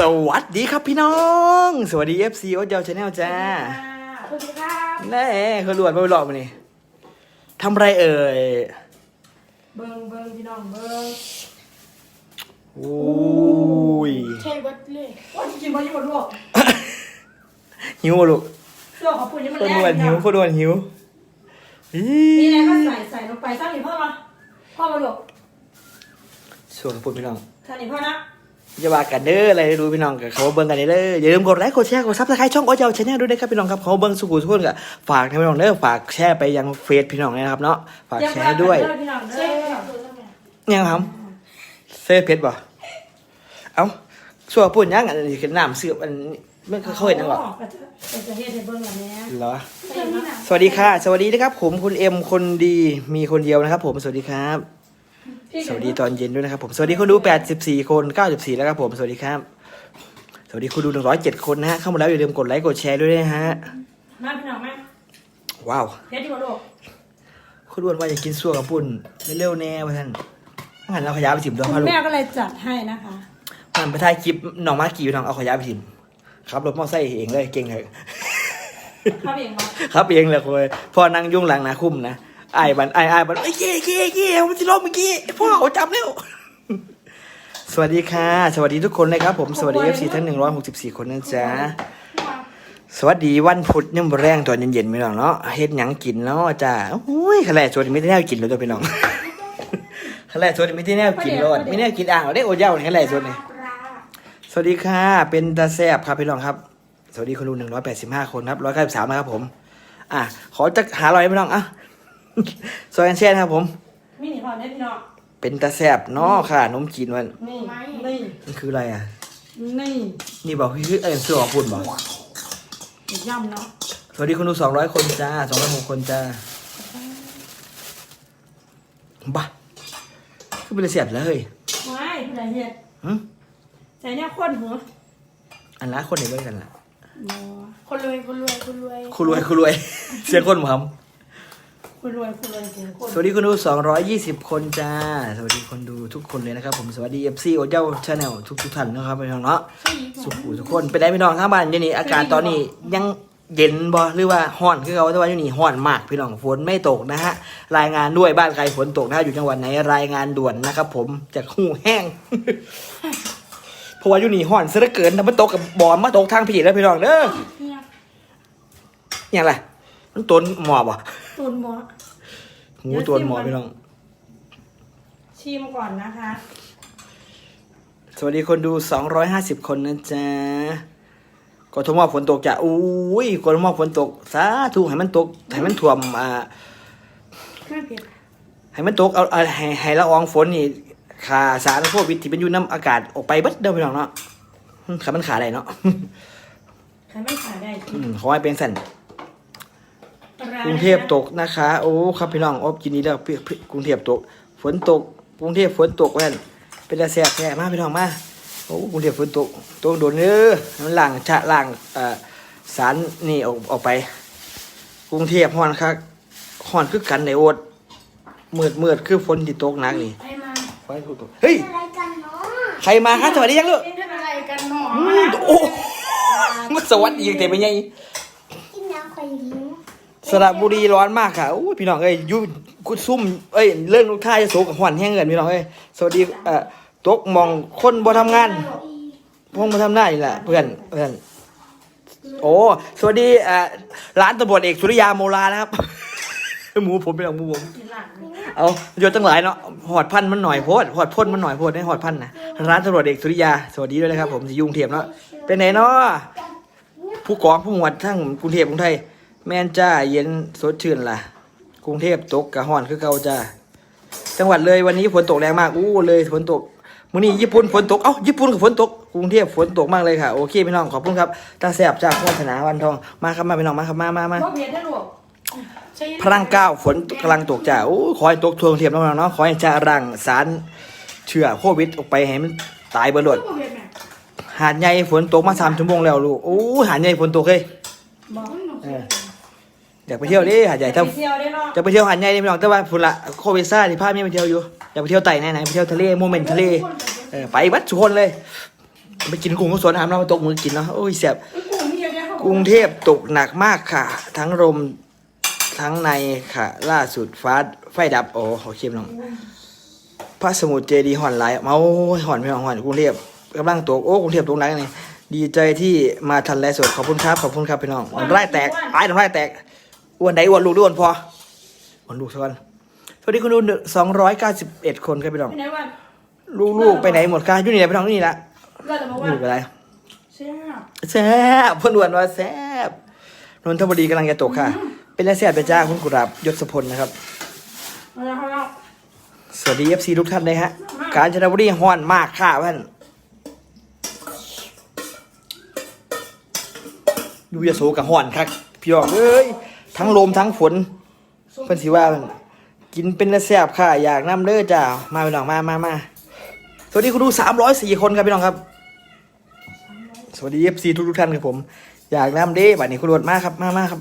สวัสดีครับพี่น้อง สวัสดี FC โอ๊ตเยาวชาแนลจ้าสวัสดีครับแน่เขาลวนมาหลอกมานี่ทำไรเอ่ย เบิ้งเบิ้งพี่น้องเบิ้งโอ้ยเทวัดเลยว่าจริงๆว่าอยู่บนโลกหิวบ่ลูกโลกของคุณนี่มันคนแรด่วนงหิวคนด่วนหิวอีมีอะไรก็ใส่ใส่ลงไปท่านี่พ่อมาพ่อมาลูกส่วนพูดพี่น้องท่านี่พ่อนะ อย่าว่ากันเด้ออะไรดูพี่น้องกับเขาเบิ่งกันเด้ออย่าลืมกดไลค์กดแชร์กดซับสไครต์ช่องโอ๊ตเยาชาแนลด้วยนะครับพี่น้องครับเขาเบิ่งสุขุทุกคนกับฝากนะพี่น้องเด้อฝากแชร์ไปยังเฟซพี่น้องเลยนะครับเนาะฝากแชร์ให้ด้วยยังครับเซ่เพชรบ่เอ้าสัวปุ่นยังอันนี้คือน้ำเสืออันไม่เคยนั่งหรอก็จะก็จะเฮ็ดให้เบิ้งบบนี้เหรอสวัสดีค่ะ สวัสดีนะครับผมคุณเอ็มคนดีมีคนเดียวนะครับ ผมสวัสดีครับ สวัสดีตอนเย็นด้วยนะครับผมสวัสดีคนดู 84 คน 94 แล้วครับผม สวัสดีครับ สวัสดีคนดู 107 คนนะฮะเข้ามาแล้วอย่าลืมกดไลค์กดแชร์ด้วยนะฮะมาพี่น้องมาว้าวเฮ็ดที่บนโลกคุณอ้วนว่าอยากกินสัวกับปุ่นเร็วๆแน่ว่าท่านงั้นเราขยายไปสิบดอกคุพะณลูกแม่ก็เลยจัดให้นะคะมันไปถ่ายคลิปน้องมากี่น้องเอาขยายไปสิครับรถมอไซค์เองเลยเก่งเลยครับเองบอกครับเองเลยคุยพ่อนั่งยุ่งหลังนะคุ้มนะ ไอ้ายบันไอ้ไอ้ายบันไอ้ยเก้เก้เก้มันจะล้มเมื่อกี้พ่อเขาจับแล้ว สวัสดีค่ะ สวัสดีทุกคนเลยครับผม สวัสดีเอฟซีทั้งหนึ่งร้อยหกสิบสี่คนนะจ๊ะ สวัสดีวันพุธยังบ่แรงตอนเย็นๆพี่น้องเนาะเฮ็ดหยังกินเนาะจ้าโอ้ยขะแลชวนไม่ได้แนวกินเลยตัวพี่น้องขะแลชวนไม่ได้แนวกินรอดไม่แนวกินอ่างเอาได้โอ้ยเจ้าขะแลชวนนี่สวัสดีค่ะ เป็นตาแซบครับพี่น้องครับ สวัสดีคนดูหนึ่งร้อยแปดสิบห้าคนครับร้อยเก้าสิบสามนะครับผม อะ ขอจะหาอะไรพี่น้องอะ ซอยกันแช่นะครับผม มีนี่พ่อเนี่ยพี่น้องเป็นตาแซบเนาะค่ะนมจีนวันนี่นี่มันคืออะไรอะ นี่นี่บอกคือเออเสื้อของปุ่นบอกอีกย่ำเนาะสวัสดีคนดูสองร้อยคนจ้าสองร้อยหกคนจ้าบ้าคือเป็นเสียบเลยไม่ผู้ใดเฮ็ดหึใจเนี่ยคนหัวอันละคนไหนด้วยกันล่ะคนรวยคนรวยคนรวยคุณรวยคุณรวยเสียงคนผม คนรวยคนรวยเสียงคนสวัสดีคนดูสองร้อยยี่สิบคนจ้า สวัสดีคนดูทุกคนเลยนะครับ ผมสวัสดีเอฟซีโอเจ้าชาแนลทุกทุกๆท่านนะครับพี่น้องเนาะสุขทุกคนไปได้พี่น้องข้างบ้านเดี๋ยวนี้อากาศตอนนี้ยังเย็นบ่หรือว่าห้อนคือเขาแต่ว่าอยู่นี่ห้อนมากพี่น้องฝนไม่ตกนะฮะรายงานด้วยบ้านใครฝนตกนะฮะอยู่จังหวัดไหนรายงานด่วนนะครับผมจากหูแห้ง เพราะว่าอยู่นี่ห้อนเสียเหลือเกินแต่มันตกกับบอลมาตกทางผีแล้วพี่น้องเด้ออย่างไร มันต้นหมอบอะตุนหมอหูต้นหมอบพี่น้อง ชิมก่อนนะคะ สวัสดีคนดู 250 คนนะจ๊ะกทมฝนตกจ้ะอุ้ยกทมฝนตก สาธุให้มันตกให้มันท่วมอ่าไม่เผ็ดให้มันตกเอาเอาให้ให้ละอองฝนนี่ขาสารโควิดที่เป็นอยู่น้ำอากาศออกไปเบิดเด้อพี่น้องเนาะอืมขามันขาได้เนาะ ใครไม่ขายได้อืมขอให้เป็นสัน กรุงเทพตกนะคะ โอ้ครับพี่น้องอบกินนี้แล้วพี่พี่กรุงเทพตก ฝนตก กรุงเทพฝนตกแว่นเป็นตาแสบแสบมากพี่น้องมาโอ้กรุงเทพฝนตกตกโดนเด้อมันล่างชะล่างเอ่อสารนี่ออกออกไป กรุงเทพฮ้อนคักฮ้อนคือกันในโอดมืดมืดคือฝนที่ตกหนักนี่ใครมาฝนตกเฮ้ยอะไรกันเนาะใครมาครับสวัสดียังลูกเล่นอะไรกันหนออืมโอ้มันสวัสดียังแต่ไม่ไงกินน้ำไข่หิว สระบุรีร้อนมากค่ะโอ้พี่น้องเอ้ยยูกุดซุ่มเอ้ยเรื่องลูกท่าจะโศกกับหวานแห้งเงินพี่น้องเอ้ยสวัสดีเอ่อตกมองคนบ่ทำงานพวกมาทำหน้านี่แหละเพื่อนเพื่อนโอ้สวัสดีเอ่อร้านตำรวจเอกสุริยาโมลานะครับ หมูผมเป็นของหมูผมเอาโยนตั้งหลายเนาะหอดพันมันหน่อยโพดหอดพ่นมันหน่อยโพดให้หอดพันนะร้านตำรวจเอกสุริยาสวัสดีด้วยนะครับผมสิยุ่งเทียบเนาะเป็นไหนเนาะผู้กองผู้หมวดทั้งกรุงเทพกรุงไทย แม่นจ้าเย็นสดชื่นล่ะ กรุงเทพตกกะฮ้อนคือเก่าจ้าจังหวัดเลยวันนี้ฝนตกแรงมากอู้เลยฝนตกมื้อนี้ญี่ปุ่นฝนตกเอ้าญี่ปุ่นก็ฝนตกกรุงเทพฝนตกมากเลยค่ะโอเคพี่น้องขอบคุณครับตาแสบจากวัฒนาวันทองมาครับมาพี่น้องมาครับมามามา บ่เผ็ดได้หรอกใช่พลังเก้าฝนกำลังตกจ้าโอ้ขอให้ตกทวงเทียมน้องๆเนาะขอให้จะรังสารเชื้อโควิดออกไปให้มันตายเบดหลดบ่เผ็ดแม่หาดใหญ่ฝนตกมาสามชั่วโมงแล้วลูกโอ้หาดใหญ่ฝนตกเฮ้ย บอกเออ อยากไปเที่ยวดิหาดใหญ่ถ้าไปเที่ยวได้เนาะจะไปเที่ยวหาดใหญ่ดิพี่น้องแต่ว่าฝุ่นละโควิดซ่าที่ภาพไม่ไปเที่ยวอยู่อยากไปเที่ยวไต่ไหนไหนไปเที่ยวทะเลโมเมนต์ทะเลเออไปวัดสุคนเลย ไปกินกุ้งก็สวนน้ำเรามาตกมือกินเนาะโอ้ยแสบไอ้กลุ่มนี่เยอะแยะเขาบอกกรุงเทพตกหนักมากค่ะ ทั้งลมทั้งในค่ะ ล่าสุดฟ้าไฟดับโอ้ขอเข้มน้องพระสมุทรเจดีย์ห่อนไหลายมาโอ้ยห่อนไม่ห่อนห่อนกรุงเทพกำลังตกโอ้กรุงเทพตกหนักนี่ดีใจที่มาทันไลฟ์สดขอบคุณครับขอบคุณครับพี่น้องน้ำลายแตกไอ้น้ำลายแตก อ้วนไหนอ้วนลูกด้วยอ้วนพออ้วนลูกสักวันสวัสดีคุณดูสองร้อยเก้าสิบเอ็ดคนครับพี่น้องไปไหนวันลูกๆไปไหนหมดคะอยู่นี่แหละพี่น้องอยู่นี่ละเลิกแต่มาอว่ายู่อะไรเชี่ยแซ่บเพื่อนอ้วนว่าแซ่บนนทบุรีกำลังจะตกค่ะ เป็นแล้วแซ่บไปจ้าคุณกุหลาบยศพลนะครับ มาแล้วครับ สวัสดีเอฟซีทุกท่านเลยฮะ กาญจนบุรีฮ้อนมากค่ะเพื่อน ดูยาโสกับฮ้อนครับพี่น้องเอ้ยทั้งลมทั้งฝนเพิ่นสิว่าเพิ่นกินเป็นแล้วแซ่บค่ะ อยากนำเด้อจ้ามาพี่น้องมามามาสวัสดีคุณดูสามร้อยสี่คนครับพี่น้องครับ สวัสดีเอฟซีทุกทุกๆท่านครับผม อยากนำเด้บัดนี้คุณรวดมาครับมามาครับ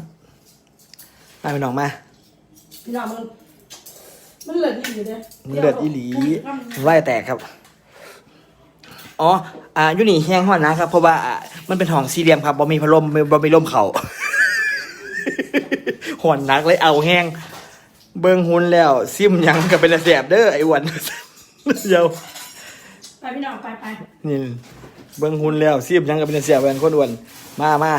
มาพี่น้องมาพี่น้องมันมันเหลือดีอยู่เด้มันเลือดอีหลีไล่แตกครับ อ๋ออ่าอยูนี่แห้งห้อนนะครับ เพราะว่าอ่ามันเป็นห้องสี่เหลี่ยมครับบ่มีพัดลมบ่มีลมเขาห่อนหนักเลยเอาแห้ง เบิ่งหุ่นแล้วซิมหยังก็เป็นระแสบเด้อไอ้อ้วันเดี๋ยวไปพี่น้องไปไปนี่เบิ่งหุ่นแล้วซิมหยังก็เป็นระแสบเป็นคนอ้วนมามา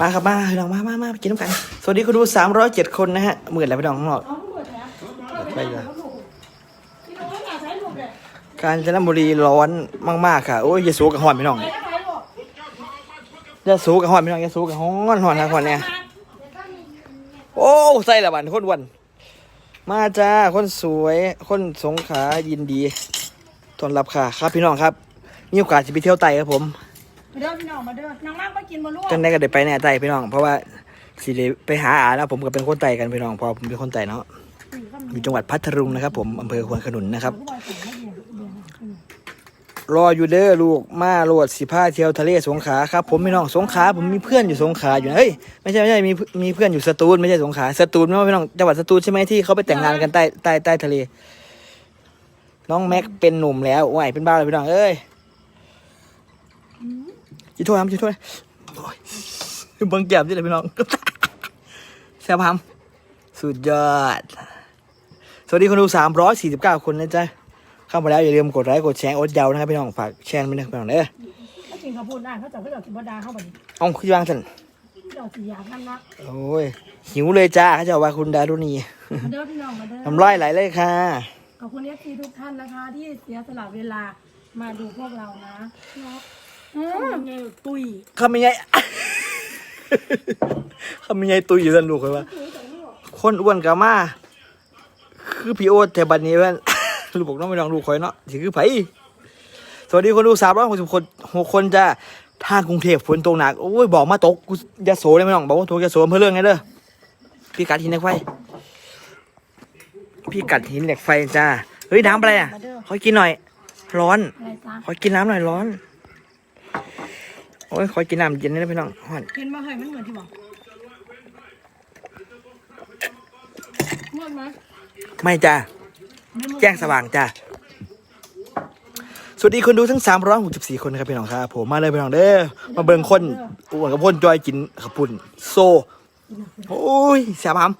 มาครับมาพี่น้องมามามาไปกินน้ำกันสวัสดีคุณดูสามร้อยเจ็ดคนนะฮะหมื่นแล้วพี่น้องข้างนอกเอาเปิดแผลไปเลยพี่น้องไม่อยากใช้ลูกเลย กาญจนบุรีร้อนมาก ๆ ค่ะ โอ้ยอยาสูกับห่อนพี่น้องไปก็ไปลูกอยาสูกับห่อนพี่น้องอยาสูกับห่อนห่อนนะห่อนเนี่ยโอ้ใส่ละบันคนอ้วัน มาจ้าคนสวยคนสงขลายินดีต้อนรับค่ะ ครับพี่น้องครับ มีโอกาสจะไปเที่ยวไต่ครับผมมาเด้อพี่น้องมาเด้อน้องมากมากินบนลูกจังได้ก็เดี๋ยวไปแน่ไต่พี่น้องเพราะว่าสิเลยไปหาอาแล้วผมก็เป็นคนไต่กันพี่น้องเพอผมเป็นคนไต่เนาะอยู่จังหวัดพัทลุงนะครับ ผมอำเภอควนขนุนนะครับ รออยู่เด้อลูกมาโหลดสิผ้าเที่ยวทะเลสงขลาครับผมพี่น้องสงขลาผมมีเพื่อนอยู่สงขลาอยู่นะเฮ้ยไม่ใช่ไม่ใช่มีมีเพื่อนอยู่สตูลไม่ใช่สงขลาสตูลไม่ว่าพี่น้องจังหวัดสตูลใช่ไหมที่เขาไปแต่งงานกันใต้ใต้ใต้ทะเล น้องแม็กเป็นหนุ่มแล้วไหวเป็นบ้าเลยพี่น้องเอ้ยจีโทษครับจีโทษโอ้ยเบิ้งแก้มที่ไหนพี่น้องแซ่บฮัมสุดยอด สวัสดีคนดูสามร้อยสี่สิบเก้าคนนะจ๊ะ เข้ามาแล้วอย่าลืมกดไลค์กดแชร์อดเยาวนะครับพี่น้องฝากแชร์ไปนะพี่น้องเด้อถ้ากินข้าวโพดอ่านเขาจะเขาจะกินบดาเข้าไปเอ้าคือวางสันเราสีอยากนั่นนะโอ้ยหิวเลยจ้าเขาจะว่าคุณดารุณีมาเด้อพี่น้องมาเด้อน้ำลายไหลเลยค่ะขอบคุณเอฟซีทุกท่านนะคะ ที่เสียสละเวลามาดูพวกเรานะอืมเงยตุยคำยังไงคำยังไงตุยอยู่สันลูกเลยว่าคนอ้วนกับมา คือพี่โอ๊ตแต่บัดนี้เพื่อน ลูกบอกน้องไม่ลองลูกคอยเนาะสิคือไผสวัสดีคนดูสามร้อยหกสิบคนหกคนจ้าทางกรุงเทพฝนตกหนักโอ้ยบอกมาตกกูยาโสเลยไม่น้องบอกว่าตกยาโสอำเพื่อเรื่องไงเด้อพี่กัดหินเหล็กไฟ พี่กัดหินเหล็กไฟจ้าเฮ้ยน้ำอะไรอะขอกินหน่อย ร้อนอะไรจ้าขอกินน้ำหน่อยร้อนโอ้ยขอกินน้ำเย็นนี่นะพี่น้องฮ้อนกินมาเฮ้ยมันเหมือนที่บอกม่วนไหมไม่จ้าไม่ม่วน แจ้งสว่างจ้าสวัสดีคนดูทั้ง 364 คนนะครับพี่น้องครับผมมาเลยพี่น้องเด้อมาเบิ่งคนอ้วนกับพ่นจอยกินขับปุ่นโซโอ้ยแซ่บฮัม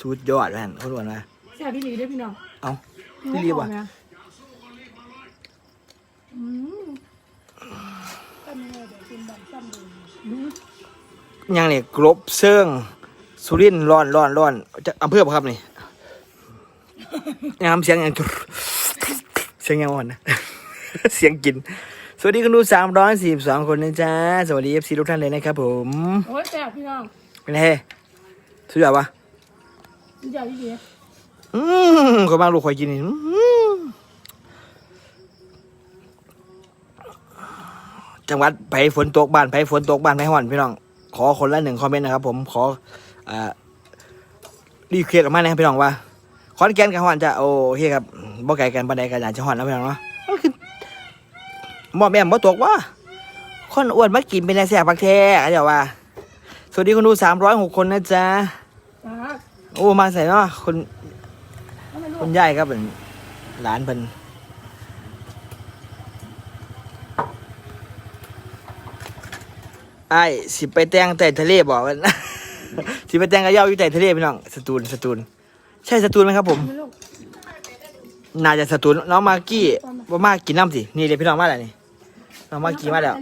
สุดยอดแม่นคนอ้วนมาแซ่บพี่หลีด้วยพี่น้องเอาพี่รีบว่ะอืมตั้มเลยเดี๋ยวกินแบบตั้มเลยอืมยังเนี่ยกรบเซิงสุรินทร์ร้อนร้อนร้อนจะอำเภอปะครับนี่ ยามเสียงอย่างเสียงยังอ่อนนะ เสียงกิน สวัสดีคุณดูสามร้อยสี่สองคนนะจ๊ะ สวัสดีเอฟซีทุกท่านเลยนะครับผม โอ้ยแซ่บพี่น้องเป็นไงสุดยอดปะดีใจพี่หลีอืมคนบ้างลูกคอยกินนี่อื้อหือจังหวัดไผฝนตกบ้านไผฝนตกบ้านไผห่อนพี่น้อง ขอคนละหนึ่งคอมเมนต์นะครับผม ขออ่ารีเควสออกมานะครับพี่น้องว่า ขอนแก่นกับห่อนจะโอเคครับบ่ไกลกันบันไดกันอยากจะห่อนแล้วพี่น้องเนาะมันคือหมอแม่มบ่ตกว่าคนอ้วนมากินเป็นแซ่บพักแท้เขาจะว่า สวัสดีคนดูสามร้อยหกคนนะจ๊ะจ้าโอ้มาใส่เนาะคนเอาไม่รู้คุณยายครับเป็นหลานเพิ่นไอ้ายสิไปแต่งแต่ทะเลบอกกันสิไปแต่งกับเหย้าอยู่แต่ทะเลพี่น้องสตูลสตูล ใช่สตูลไหมครับ ผม น่าจะสตูลน้องมากกี้ว่ามากกินน้ำสิ นี่เลยพี่น้องมาแล้วนี่ น้องมากกี้มาแล้ว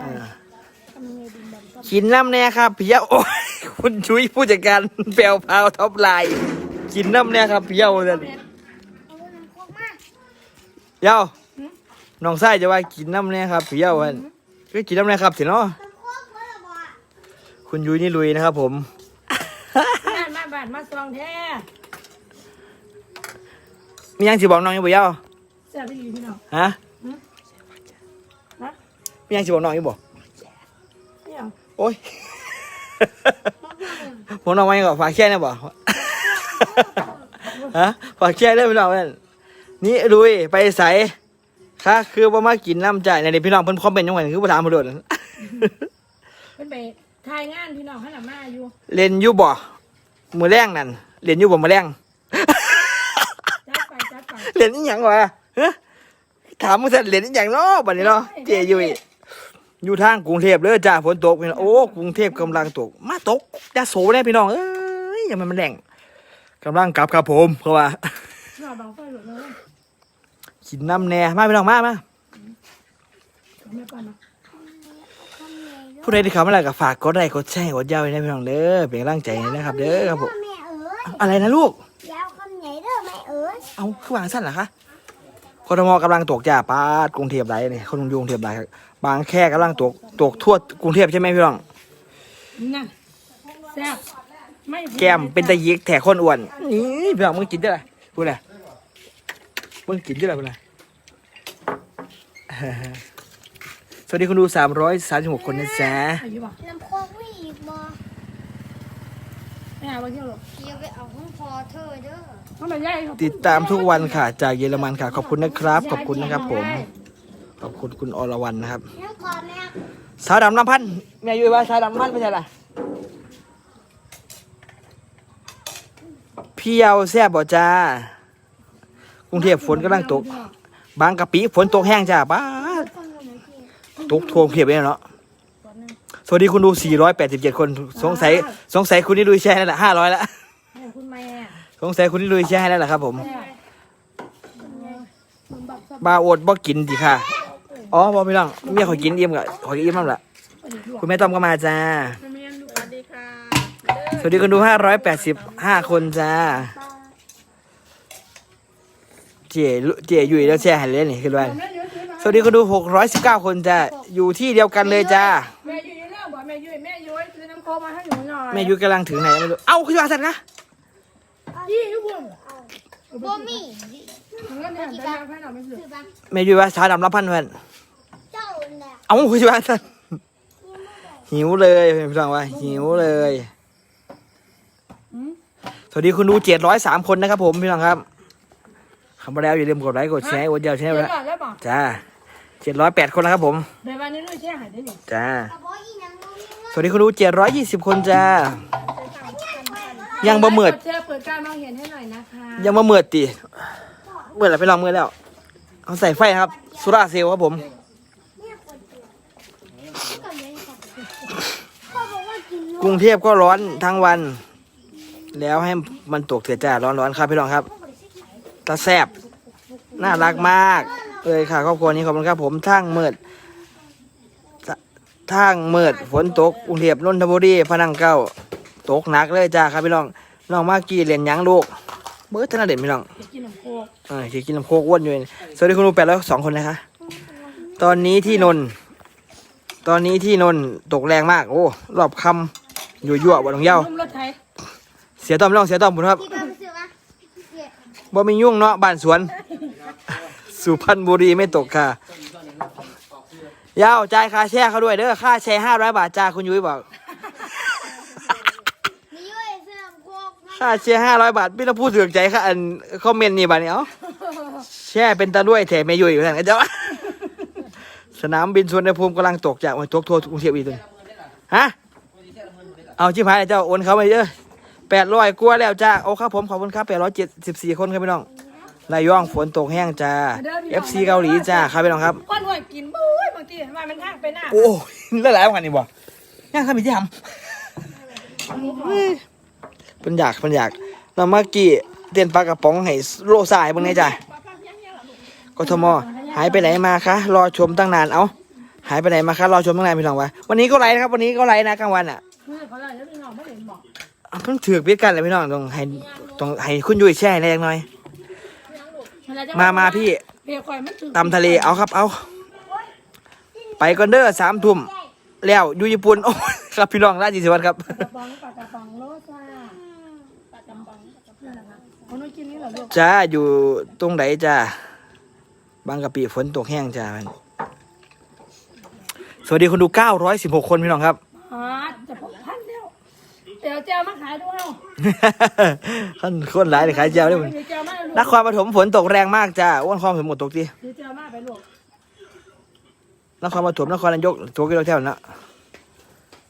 เออกินน้ำแน่ครับพี่เยาโอ้ยคุณชุยผู้จัดการแปลวพาวท็อปไลน์กินน้ำแน่ครับพี่เย้าเลยเอาน้ำโคกมาเหย้าน้องไส้จะว่ากินน้ำแน่ครับพี่เยาวันก็กินน้ำแน่ครับสิเนาะคุณยุ้ยนี่ลุยนะครับผม บ้านมาบ้านมาซองแท้ มียังสิบอกน้องอยู่บ่เหย้าเสียไปอยู่พี่น้องฮะฮะมียังสิบอกน้องอยู่บ่เนี่ยโอ้ยผมน้องไว้ก่อนฝากแช่เนี่ยบ่ฮะฝากแช่ได้พี่น้องเพื่อนนี่ลุยไปใส่ค่ะคือว่ามากินน้ำใจในเด็พี่น้องเพิ่นคอมเมนต์ยังไงคือบ่ถามเพิ่นโดดเป็นไปทายงานพี่น้องให้หนามาอยู่เล่นอยู่บ่มือแรงนั่นเล่นอยู่บ่มือแรงจัดไป จัดไปเล่นอีหยังวะฮะถามมึงซะเล่นอีหยังเนาะบัดนี้เนาะเจยุ้ยอยู่ทางกรุงเทพเลยจ้าฝนตกพี่น้องโอ้กรุงเทพกำลังตก มาตกยาโสแน่พี่น้องเอ้ยอย่ามันมันแรงกำลังกลับครับผมเพราะว่าหน้าบางไฟหลุดเลยกินน้ำแน่มาพี่น้องมามาไม่ปันนะผู้ใดที่เข้ามาแล้วก็ฝากกดไลค์กดแชร์กดยาวไว้นะพี่น้องเด้อเป็นกำลังใจให้นะครับ เด้อครับผมแม่เอ๋ยอะไรนะลูก เอ๋ยเอาคือวางสั้นเหรอคะกทมกำลังตกจ้าป้าดกรุงเทพไรนี่คนกรุงเทพไรครับบางแค่กำลังตกตกทั่วกรุงเทพใช่ไหมพี่น้องนั่นแซ่บไม่แก้มเป็นตะยิกแถคนอ้วนนี่พี่น้องมึงกินได้ไรพูดอะไรมึงกินได้ไรพูดอะไรสวัสดีคุณดูสามร้อยสามสิบหกคนนะจ๊ะอายุบ่น้ำโคกไม่อีกบ่ไม่เอาไปเที่ยวหรอกเดี๋ยวไปเอาของพอเธอเด้อ ต้องไปย่ายติดตามทุกวันค่ะ จากเยอรมันค่ะ ขอบคุณนะครับ ขอบคุณนะครับ ผม ขอบคุณคุณอรวรรณนะครับน้ำคอแม่สาวดำน้ำพันธุ์แม่อยู่ว่าสาวดำน้ำพันธุ์ไม่ใช่ล่ะพี่เอาแซ่บบ่จ้ากรุงเทพฝนกำลังตก บางกะปิฝนตกแห้งจ้าบ้าดตกทวงเพียบเลยเนาะสวัสดีคุณดู 487 คน สงสัย สงสัยคุณนี่ดูแชร์แล้วแหละ500แล้วแม่คุณแม่ สงสัยคุณนี่ดูแชร์แล้วแหละครับ ผมแม่คุณบักสับบาโอดบ่กินดิค่ะ อ๋อบ่พี่น้องเมียขอยกินอิ่มกับขอยอิ่มนั่นแหละไปดิลูกคุณแม่ต้อมก็มาจ้าแม่ลูกสวัสดีค่ะสวัสดีคนดู585คนจ้า เจเจอยู่แล้วแชร์ให้เลยนี่คือว่าแม่ยืนยืนสวัสดีคนดู619คนจ้า อยู่ที่เดียวกันเลยจ้า แม่ยืนยืนแล้วบอกแม่ยืนแม่ยืนซื้อน้ำโคมาให้หนูหน่อย แม่ยุ้ยกำลังถึงไหนไม่รู้ เอ้าคือว่าสัตว์นะ ยี่ทุกคนบ่มีถึงแล้วเนี่ยได้มาให้หน่อยไม่ซื้อคือบ้าแม่ยุ้ยว่าชาดำรับพันเพื่อนเจ้าแหละเอ้าคือว่าสัตว์หิวเลยพี่ฟังว่าหิวเลย สวัสดีคุณดู703คนนะครับผมพี่น้องครับคำว่าแล้วอย่าลืมกดไลค์กดแชร์กดยาวแชร์เดี๋ไว้ยวก่อนแล้วบอกจ้า708คนแล้วครับผมเดี๋ยววันนี้ด้วยแช่หายได้หนิจ้ากระบอกอีนังบ่มีเงินสวัสดีคุณดู720คนจ้า ยังบ่เหมือดแช่เปิดการมองเห็นให้หน่อยนะคะยังมาเมือดตีเมื่อไหร่ไปลองมือแล้ว เอาใส่ไฟครับ สุราเซลลครับผมพ่อบอกว่ากินนกรุงเทพก็ร้อนทั้งวัน แล้วให้มันตกเถื่อจ้าร้อนๆครับพี่น้องครับตาแซบน่ารักมากเลยค่ะครอบครัวนี้ขอบคุณครับผมทางเมืดททางเมืดฝนตกกรุงเทพนนทบุรีพะนังเก้า ตกหนักเลยจ้าครับพี่น้องน้องมากกี้เรียนหยังลูกเบิร์ดธนาเด่นพี่น้องจะกินน้ำโคกเออที่กินน้ำโคกอ้วนอยู่นี่สวัสดีคุณดูแปดร้อยสองคนนะคะตอนนี้ที่นนท์ตอนนี้ที่นนท์ตกแรงมาก โอ้รอบคำอยู่ยั่วบ่ต้องเย้านุ่มรถไทยเสียต้อมร่องเสียต้อมผมครับที่บ้านไปซื้อมาเสียบ่มียุ่งเนาะบ้านสวน สุพรรณบุรีไม่ตกค่ะยาวจ่ายค่าแชร์เขาด้วยเด้อค่าแชร์ห้าร้อยบาทจ้าคุณยุ้ยบอก มีย้อยซื้อน้ำโคกนะค่าแชร์ห้าร้อยบาทพี่ต้องพูดถึงใจค่ะอันคอมเมนต์นี่บัดนี้เอ้าแช่เป็นตาด้วยแถมไม่ยุ้ยอยู่ทางไหนเจ้าสนามบินสุวรรณภูมิกำลังตกจากมันตกทั่วกรุงเทพอีกตัวฮะเอาชิพายเจ้าโอนเขาไปเยอะแปดร้อยกว่าแล้วจ้าโอ้ครับผมขอบคุณครับแปดร้อยเจ็ดสิบสี่คนครับพี่น้องระยองฝนตกแห้งจ้า FC เกาหลีจ้าครับพี่น้องครับก้อนหวยกินบุ้ยบางทีทำไมมันทางไปหน้าโอ้ยแล้วหลายวันนี่บ่ย่างข้าวมีที่ทำ เฮ้ยเพิ่นอยากเพิ่นอยากเราเมื่อกี้เต้นปลากระป๋องให้โลสายเบิ่งแหน่จ้ะกทมหายไปไหนมาคะรอชมตั้งนานเอ้าหายไปไหนมาคะรอชมตั้งนานพี่น้องวะวันนี้ก็ไลฟ์นะครับวันนี้ก็ไลฟ์นะกลางวันอะเพื่อนเขาได้แล้วพี่น้องไม่เห็นบอกอะเพิ่งถือกพิดกันเลยพี่น้องต้องให้ต้องให้คุณยุ้ยแช่แรงหน่อย มามาพี่เบียร์คอยมันถึงตำทะเลเอาครับ เอาไปก่อนเด้อสามทุ่มแล้วอยู่ญี่ปุ่นโอ้ยครับพี่น้องราชสิวัฒน์ครับ ค่ะคนนู้นกินนี่เหรอลูกจ้าอยู่ตรงไหนจ้าบางกะปิฝนตกแห้งจ้าสวัสดีคนดู 916 คนพี่น้องครับฮาจะพบพันเดียวเดี๋ยวเจ้ามาขายด้วยเอาคนคนหลายเลยขายเจียวด้วยเดี๋ยวเจ้ามาลูกนครปฐมฝนตกแรงมากจ้าอ้วนคลองถึงหมดตกทีเดี๋ยวเจ้ามาไปลูกนครปฐมนครนายกตกกี่ดอกแถวนะ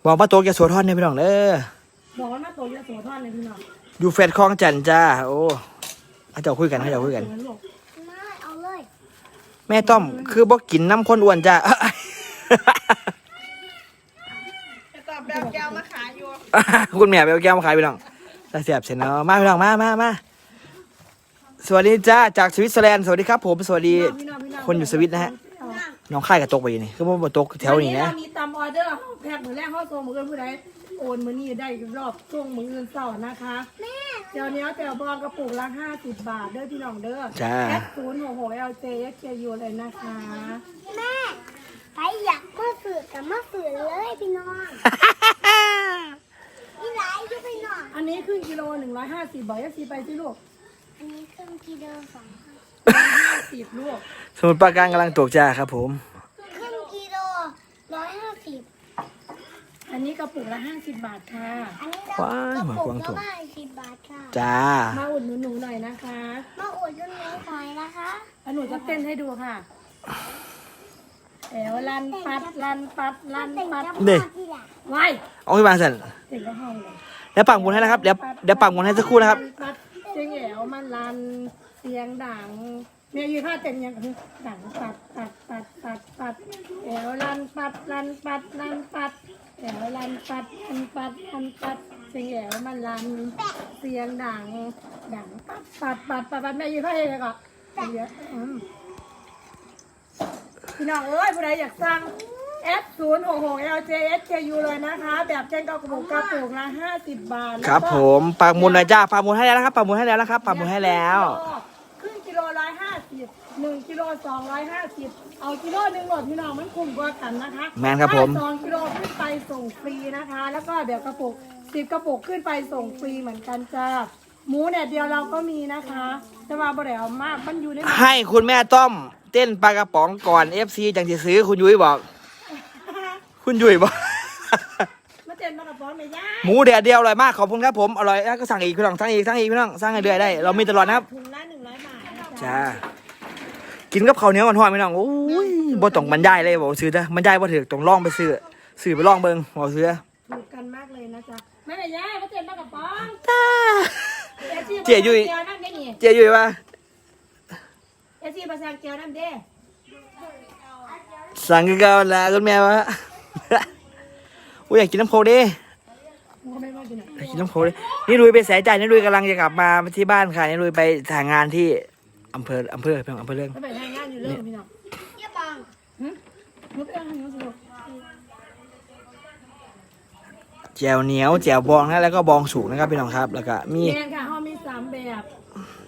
บอกว่าตกจะสวทอนเนี่ยพี่น้องเด้อบอกว่ามาโตยาโสธรเลยพี่น้อง อยู่แฟดคลองจันจ้า โอ้เขาเจ้าคุยกันเขาเจ้าคุยกันเหมือนลูกมาเอาเลยแม่ต้อม คือบอกกินน้ำข้นอ้วนจ้าตอบแบบแก้วมาขายอยู่คุณแม่ไปเอาแก้วมาขายพี่น้องตาเสียบเสร็จแล้วมาพี่น้องมามามาสวัสดีจ้าจากสวิตเซอร์แลนด์สวัสดีครับ ผมสวัสดีคนอยู่สวิตนะฮะน้องค่ายกับตกไปอยู่นี่คือว่าตกแถวนี้นะมีตามออเดอร์แพ็คมือแรกเข้าโซมือเงินผู้ใด โอนมือนี้ได้รอบช่วงมือเงินเสาร์นะคะเจ้าเนี้ยเจ้าบอลกระปุกละห้าสิบบาทเด้อพี่น้องเด้อจ้า แอดศูนย์หกหกเอลเจเอสเคยูเลยนะคะ แม่ไปอยากมาสื่อกับมาสื่อเลยพี่น้องนี่ไรอยู่พี่น้องอันนี้ครึ่งกิโลหนึ่งร้อยห้าสิบบาทเอฟซีไปสิลูกอันนี้เครื่องกิโลสองห้าสิบลูก สมุทรปราการกำลังตกจ้าครับผม ครึ่งกิโลร้อยห้าสิบ อันนี้กระปุกละห้าสิบบาทค่ะ อันนี้ว้ายกระหมากปุวางกถูละกห้าสิบบาทค่ะ จ้า มาอุดหนุนหนูหน่อยนะคะมาอวดจนเนื้อหอยนะคะ แล้วหนูจะเต้นให้ดูค่ะแอวลันปัดลันปัดลันแต่งปัดกับนี่พ่อที่หลังไว้เอาขึ้นมาสั่นเต้นก็ห้องเลยเดี๋ยวปักหมุนให้นะครับ เดี๋ยวเดี๋ยวปักหมุนให้สักครู่นะครับ ปัดเสียงแหวมันลันเสียงดังเมียยืนท่าเต้นยังคือดังปัดปัดปัดปัดปัดแอวลันปัดลันปัดลันปัด แอวลันปัดลันปัดลันปัดเสียงแหวมันลันเสียงดังดังปัดปัดปัดปัดปัดแม่ยืนท่าเองก่อนเยวอืมพี่น้องเอ้ยผู้ใดอยากสั่ง F 0 6 6 L J S K U เลยนะคะ แบบเช่นกระปุกกระปุกละ50 บาทแล้วก็ครับผมปักหมุนหน่อยจ้าปักหมุนให้แล้วนะครับปักหมุนให้แล้วนะครับปักหมุนให้แล้ว ครึ่งกิโลร้อยห้าสิบ หนึ่งกิโลสองร้อยห้าสิบเอากิโลหนึ่งหลดพี่น้องมันคุ้มกว่ากันนะคะแมนครับผม ถ้าสองกิโลขึ้นไปส่งฟรีนะคะ แล้วก็เดี๋ยวกระปุกสิบกระปุกขึ้นไปส่งฟรีเหมือนกันจ้าหมูเนี่ยเดียวเราก็มีนะคะ แต่ว่าบ่ได้เอามากมันอยู่ในให้คุณแม่ต้อม เต้นปลากระป๋องก่อน FC จังจะซื้อคุณยุ้ยบอก คุณยุ้ยบอก มาเต้นมากระป๋องไม่ยากหมูแดดเดียวอร่อยมากขอบคุณครับผมอร่อยแล้วก็สั่งอีกพี่น้องสั่งอีกสั่งอีกพี่น้องสั่งเรื่อยๆได้ เรามีตลอดนะครับ ถุงละหนึ่งร้อยบาทนะจ้า กินกับข้าวเหนียวหวานๆพี่น้องโอ้ยบ่ต้องบรรยายเลยบอกซื้อเด้อบรรยายบ่ถือต้องลองไปซื้อซื้อไปลองเบิ่งบอกซื้อถูกกันมากเลยนะจ๊ะไม่ไม่ยากมาเต้นมากระป๋องจ้าเอซี่เจี๋ยยุ้ยเจียวนั่นได้นี่เจ๊ยุ้ยว่าเอซี่ภาษาเจียวนั่นเด้สั่งคือเก่าละคุณแม่ว่าอุ้ยอยากกินน้ำโคกดิกูก็ไม่ว่ากินอะอยากกินน้ำโคกดินี่ลุยไปสายใจนี่ลุยกำลังจะกลับมาที่บ้านค่ะนี่ลุยไปถ่ายงานที่ อำเภออำเภอพี่น้องอำเภอเรื่องไม่ไปทำงานอยู่เรื่องพี่น้องเยี่ยบังหึมึงไปทำงานอยู่สิลูกแจวเหนียวแจวบองนะแล้วก็บองสุกนะครับพี่น้องครับ แล้วก็มีแมนค่ะเขามีสามแบบ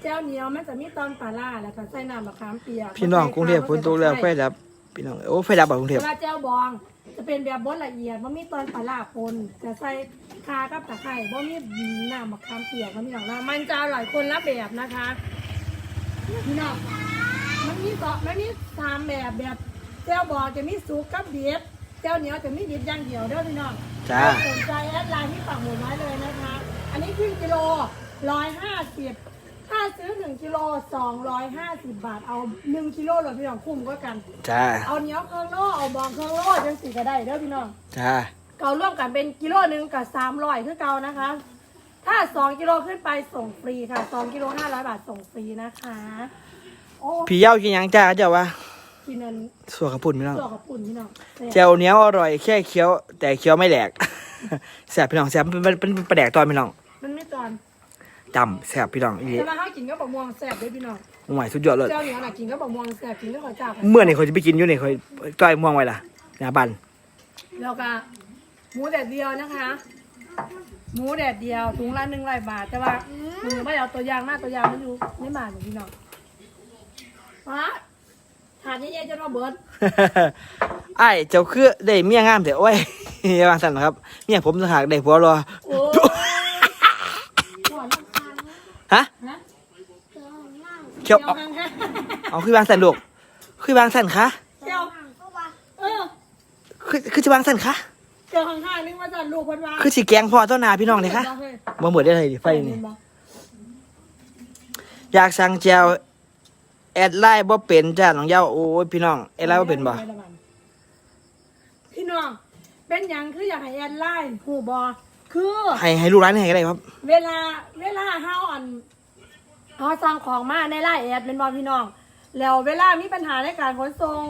เจ้าเหนียวมันจะมีตอนปลาล่าแล้วก็ใส่น้ำมะขามเปียกพี่น้องกรุงเทพฝนตกแล้วไฟดับพี่น้องโอ้ไฟดับแบบกรุงเทเวพลาเจ้าบองจะเป็นแบบบดละเอียดมันมีตอนปลาล่าปนจะใส่คากับตะไคร้บ่มีน้ำมะขามเปียกนะพี่น้องนะมันจะอร่อยคนละแบบนะคะ พี่น้องมันมีต่อมันมีสามแบบแบบเจ้าบองจะมีสุกกับดิบเจ้าเหนียวจะมีดิบอย่างเดียวเด้อพี่น้องจ้าสนใจแอดไลน์ที่ปักหมุดไว้เลยนะคะ อันนี้ครึ่งกิโลร้อยห้าสิบถ้าซื้อหนึ่งกิโลสองร้อยห้าสิบบาทเอาหนึ่งกิโลเลยพี่น้องคุ้มก็กัน จ้า เอาเหนียวเครื่องโลเอาบองเครื่องโลจังสีก็ได้เด้อพี่น้อง จ้า เการร่วมกันเป็นกิโลหนึ่งกับสามร้อยคือเก่านะคะ ถ้าสองกิโลขึ้นไปส่งฟรีค่ะสองกิโลห้าร้อยบาทส่งฟรีนะคะ โอ้พี่เย้ากินหยังจ้าเจ้าว่ากินนันสัวกระปุ่นพี่น้อง ตัวกับปุ่นพี่น้องแจวเหนียวอร่อยแค่เคี้ยว แต่เคี้ยวไม่แหลกแซ่บพี่น้องแซ่บเป็นเป็นเป็นประแดกตอนพี่น้องมันไม่ตอนจำแซ่บพี่น้องอีแต่ว่าถ้ากินก็บอกม่วงแซ่บด้วยพี่น้องหวยสุดยอดเลย เจ้าเหนียวน่ะกินก็บอกม่วงแซ่บกินก็ขอจับเมื่อนี่เขาจะไปกินอยู่นี่เขาจ้อยม่วงไว้ล่ะหน้าบ้านแล้วก็หมูแดดเดียวนะคะ หมูแดดเดียวถุงละหนึ่งร้อยบาท แต่ว่ามึงไม่เอาตัวอย่างมาตัวอย่างมันอยู่ไม่มาเลยพี่น้องว้าถาดเย็นๆจะมาเบิร์ดไอ้ายเจ้าคือได้เมียงามแต่โอ้ยอย่าว่าสั่นนะครับเมียผมต่างหากได้ผัวรอโอ้ยหัวลำคาญฮะนะเจอนั่งเขียวเดี๋ยวเอาห่างฮะเอาคือวางสั่นลูกคือวางสั่นคะเดี๋ยวนั่งเพราะว่าเออคือคือจะวางสั่นคะ เดี๋ยวห่างๆนึกว่าจะลูกเพันวางคือสิแกล้งพ่อเจ้านาพี่น้องเลยคะบ่เหมือนได้เลยดิไฟนี่ อยากสั่งแจวแอดไลน์บ่เป็นจ้าน้องเย้าโอ้ยพี่น้องแอดไลน์บ่เป็นบ่พี่น้อง เป็นหยังคืออยากให้แอนไลน์หูบอคือให้ให้ลูกร้านให้ก็ได้ครับ เวลาเวลาเฮาอันเฮาสั่งของมาในไลน์แอดเป็นบอพี่น้อง แล้วเวลามีปัญหาในการขนส่ง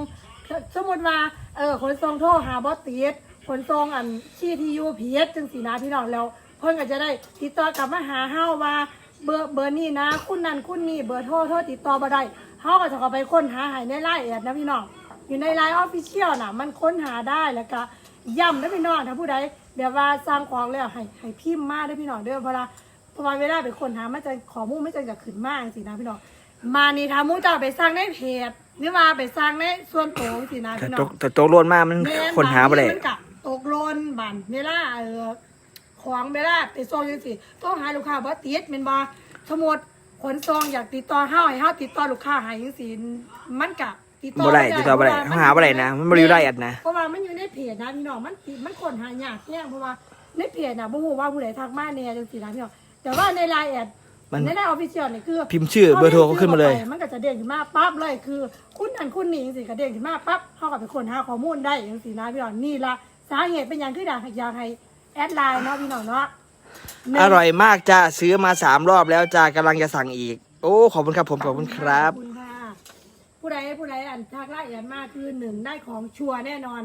สมมติว่าเออขนส่งโทรหาบอสติด ขนส่งอันที่ที่ยูพีเอสจังสีนะพี่น้องแล้ว เพิ่นก็จะได้ติดต่อกลับมาหาเฮาว่าเบอร์เบอร์นี้นะ คุณนั่นคุณนี่เบอร์โทรโทรติดต่อบ่ได้เฮาก็จะเข้าไปค้นหาให้ในไลน์แอดนะพี่น้องอยู่ในไลน์ออฟฟิเชียลน่ะ มันค้นหาได้แล้วก็ย้ำนะพี่น้องถ้าผู้ใดแบบว่าสร้างของแล้วให้ให้พิมพ์มาเด้อพี่น้องเด้อเพราะว่าเพราะว่าเวลาไปค้นหามันจะขอมูลไม่จะจะขึ้นมากสินะพี่น้องมานี่ถ้ามูจะเอาไปสร้างในเพจหรือว่าไปสร้างในส่วนตัวสินะแต่พี่น้ตอกงแต่ตกโลนมามันแม่คนหาบ่ได้มันกะ ตกหลนบันเวลาเออของเวลาไปส่งจังซี่ต้องหาลูกค้าบ่ติดแม่นบ่สมมุติขนส่งอยากติดต่อเฮาให้เฮาติดต่อลูกค้าให้จังซี่มันกะติดต่อบ่ได้ติดต่อบ่ได้เพระว่หาบ่ได้นะมันบ่ได้อยู่ได้อัดนะ เพราะว่ามันอยู่ในเพจนะพี่น้องมันติมันคนหายากแน่เพราะว่าในเพจน่ะบ่ฮู้ว่าผู้ใดทักมาแน่จังซี่นะพี่น้องแต่ว่าในไลน์แอดมันในไลน์ออฟฟิเชียลนี่คือ พิมพ์ชื่อเบอร์โทรก็ขึ้นมาเลย มันก็จะเด้งขึ้นมาปั๊บเลยคือ คุณอันคุณนี่จังซี่ก็เด้งขึ้นมาปั๊บเฮาก็ไปค้นหาข้อมูลได้จังซี่นะพี่น้องนี่ละ สาเหตุเป็นหยังคืออยากให้อยากให้แอดไลน์เนาะพี่น้องเนาะอร่อยมากจ้าซื้อมาสามรอบแล้วจ้ากำลังจะสั่งอีก โอ้ขอบคุณครับผมขอบคุณครับ ขอบคุณค่ะผู้ใดผู้ใดอันทักไลน์แอดมาคือหนึ่งได้ของชัวร์แน่นอน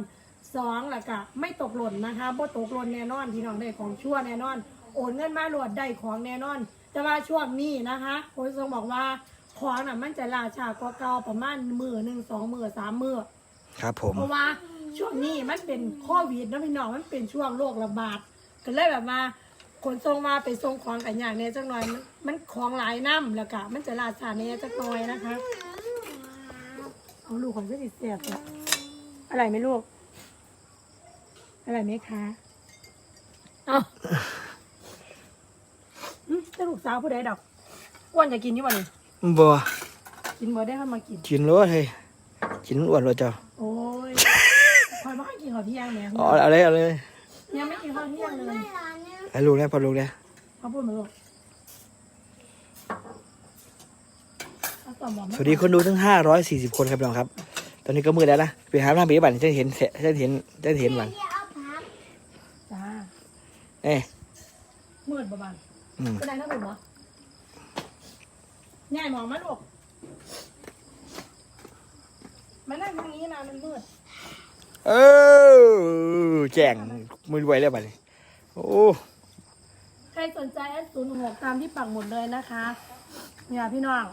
สองแล้วก็ไม่ตกหล่นนะคะบ่ตกหล่นแน่นอนพี่น้องได้ของชัวร์แน่นอน โอนเงินมาโหลดได้ของแน่นอน แต่ว่าช่วงนี้นะคะโค้ชทรงบอกว่าของน่ะมันจะล่าช้ากว่าเก่าประมาณมือหนึ่งสองมือสามมือ ครับผม เพราะว่า ช่วงนี้มันเป็นโควิดนะพี่น้องมันเป็นช่วงโรคระบาดก็เลยแบบว่าขนส่งมาไปส่งของกันอย่างเนี้ยจักหน่อยมันมันของหลายน้ำแล้วก็มันจะล่าช้าเนี่ยจักหน่อยนะคะเอาลูกของเพื่อนอีกเสียบอะอะไรไหมลูก อะไรไหมคะเอาอืมจะลูกสาวผู้ใดดอกอ้วนจะกินยี่วันนี้บ่กินบ่ได้เข้ามากินกินรถเฮ้ยกินอ้วนรถเจ้าโอ้ยคอยมาให้ กินข้าวเที่ยงเนี่ยเอาเอาเลยเอาเลยยังไม่กินข้าวเที่ยงเลยไม่ร้านเนี่ยให้ลูกแล้วพอลูกแล้วเขาพูดมาลูกเอาต่อหมอสวัสดีคนดูทั้งห้าร้อยสี่สิบคนครับพี่น้องครับ ตอนนี้ก็มืดแล้วนะไปหาหน้าเบี้ยบัตรจะเห็นจะเห็นจะเห็นบัตรเดี๋ยวเอาพักจ้าเอ้ยมืดประมาณอืมก็ได้เท่าไหร่หมอง่ายหมองมาลูกมานั่งตรงนี้นะมันมืด เออแจ้งมือไวแล้วบัตรโอ้ใครสนใจแอดศูนย์หกตามที่ปักหมดเลยนะคะ เนี่ยพี่น้อง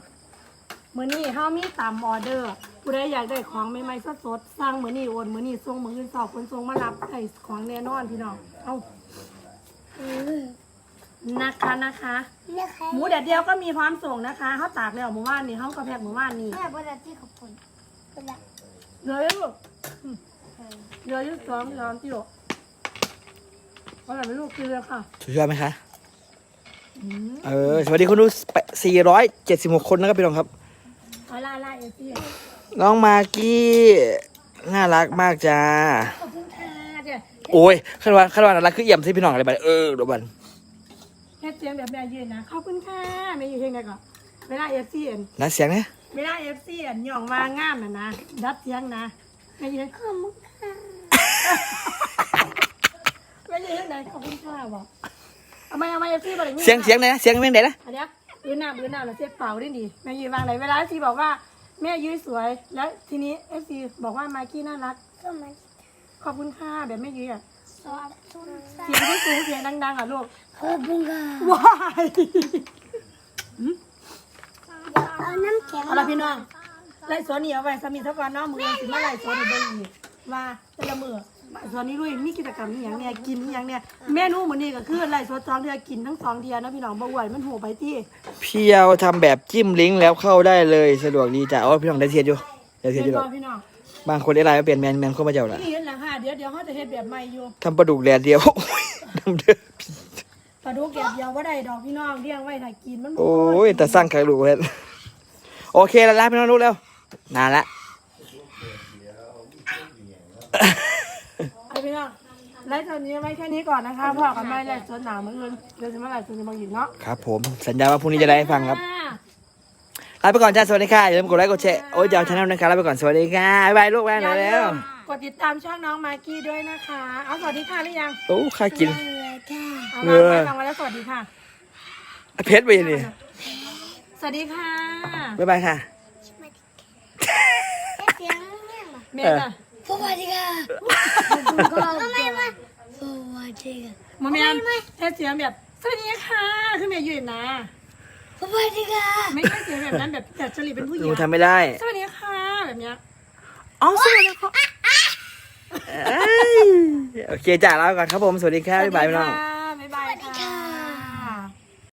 มือนี้เขามีตามออเดอร์ผู้ใดอยากได้ของใหม่ๆสดๆสั่งมือนี้โอนมือนี้ส่งมืออื่นสอบคนส่งมารับได้ของแน่นอนพี่น้องเอาอืมนะคะนะคะเนี่ยใครหมูแดดเดียวก็มีพร้อมส่งนะคะเขาตากแล้วหมู่บ้านนี่เขาก็แพ็คหมู่บ้านนี่แม่บริษัทที่ขอบคุณบริษัทเหลืออยู่ลูกอืม เหลืออยู่สองสองกิโลว่าแต่ไม่ลูกกินเลยค่ะสุดยอดไหมคะอืมเออ สวัสดีคนดูสี่ร้อยเจ็ดสิบหกคนนะครับพี่น้องครับ เอาล่าล่าเอซี่น้องมากกี้ น่ารักมากจ้า ขอบคุณค่ะเดี๋ยวโอ้ยขั้นวันขั้นวันอะไรคือเอี่ยมใช่พี่น้องอะไรบัดเออเดี๋ยวบันแค่เสียงแบบแม่ยืนนะ ขอบคุณค่ะแม่ยืนยังไงก่อนเวลาเอฟซีเอ็นนะเสียงนะเวลาเอฟซีเอ็นย่องว่างามน่ะนะดัดเสียงนะแม่ยืนขอบคุณ ค่ะแม่ยืนไหนขอบคุณค่ะบอกเอาไหมเอาไหมเอฟซีบอกอย่างนี้เสียงเสียงไหนนะเสียงเพลงไหนนะอันเนี้ยยืนหน้ายืนหน้าเราเสียเป่าได้ดีแม่ยืนวางไหนเวลาเอฟซีบอกว่า แม่ยืนสวย แล้วทีนี้เอฟซีบอกว่ามากกี้น่ารัก ก็มาขอบคุณค่ะแบบแม่ยืนอะสอบสุนทรเสียงที่สูงเสียงดังๆอะลูกขอบคุณค่ะว้ายเอาน้ำแข็งเอาละพี่น้องไล่สวนนี่เอาไว้สามีเท่ากันเนาะมือสิมาไล่สวนในเบิ้งอีก ว่าแต่ละมือสวนนี้ด้วยมีกิจกรรมนี่อย่างเนี่ยกินนี่อย่างเนี่ยเมนูมื้อนี้ก็คือไล่สวนสองเทียกินทั้งสองเทียเนาะพี่น้องบ่ไหวมันโหไปที่พี่เอาทำแบบจิ้มลิงก์แล้วเข้าได้เลยสะดวกดีจ้ะโอ้พี่น้องได้เทียนอยู่ได้เทียนเป็อนยู่หรบ่อกพี่น้องบางคนได้ไลน์มาเปลี่ยนแมนแมนเข้ามาเจ้าละนี่เห็นหลังค่ะเดี๋ยวเดี๋ยวเขาจะเฮ็ดแบบใหม่อยู่ทำปลาดุกแดดเดียวโอ้ยดำเด้อปลาดุกแกบเดียวว่าได้ดอกพี่น้องเลี้ยงไว้ถ้ากินมันบ่โอ้ยแต่สร้างกระดูกเลยโอเคแล้วลาพี่น้องลูกแล้วนานละ เอา พี่น้องไล่ตอนนี้ไว้แค่นี้ก่อนนะคะพ่อกับแม่ไล่สวนหนาวมื้ออื่นเดี๋ยวจะมาไล่สวนในบางหยินเนาะครับผมสัญญาว่าพรุ่งนี้จะได้ให้ฟังครับอ่าลาไปก่อนจ้าสวัสดีค่ะอย่าลืมกดไลค์กดแชร์โอ้ยยาวชาแนลนะครับลาไปก่อนสวัสดีค่ะบ๊ายบายลูกแม่อหน่ย่าอยลืแล้วมกดติดตามช่องน้องมากกี้ด้วยนะคะ เอาสวัสดีค่ะหรือยังโอ้ค่ากินเลยค่ะเอาเอวางอไว้วางไว้แล้วสวัสดีค่ะ เพชรไปนี่สวัสดีค่ะบ๊ายบายค่ะ เสียงเนี่ยมาเมย์จ้ะ สวัสดีค่ะทำไมมาสวัสดีค่ะโมเมนเทสเสียงแบบสวัสดีค่ะคือเมย์ยืนนะสวัสดีค่ะ ไม่ใช่เสียงแบบนั้นแบบจัดจริตเป็นผู้หหญินูงทำไม่ได้ สวัสดีค่ะแบบเนี้ยอ๋อสวัสดีค่ะเอ้ยโอเคจ้าลาไปก่อนครับผม สวัสดีค่ะบ๊ายบายพี่น้อง บ๊ายบายค่ะ